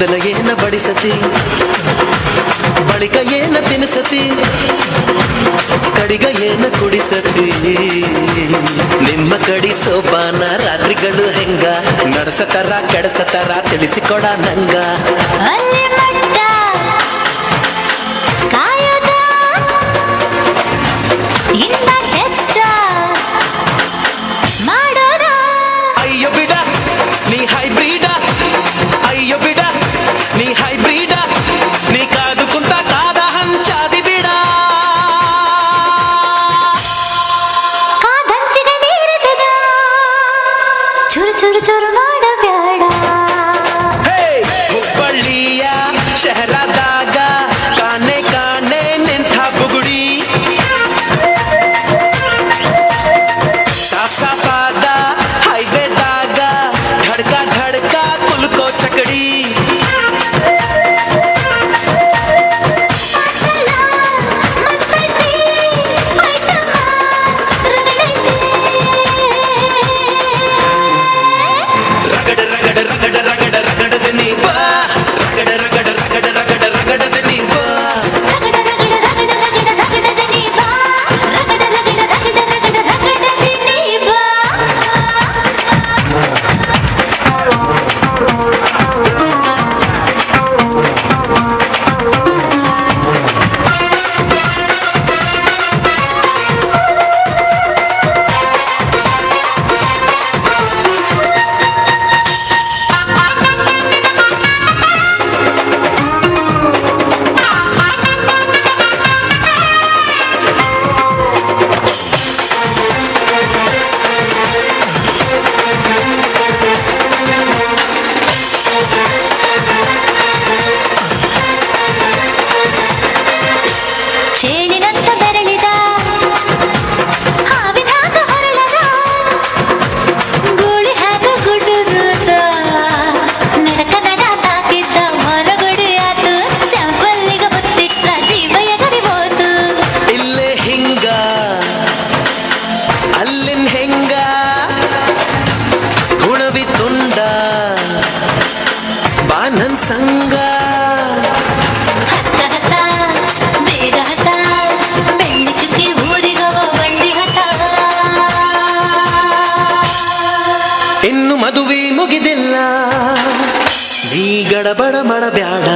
ಮೊದಲ ಏನ ಬಡಿಸತಿ, ಬಳಿಕ ಏನ ತಿನ್ನಿಸತಿ, ಕಡಿಗ ಏನ ಕುಡಿಸತಿ? ನಿಮ್ಮ ಕಡಿ ಸೋಪಾನ ರಾತ್ರಿಗಳು ಹೆಂಗ? ನಡಸತರ, ಕೆಡಸತರ, ತಿಳಿಸಿಕೊಡ ನಂಗ. Churu churu churu ಈ ಗಡಬಡ ಮಾಡಬ್ಯಾಡ.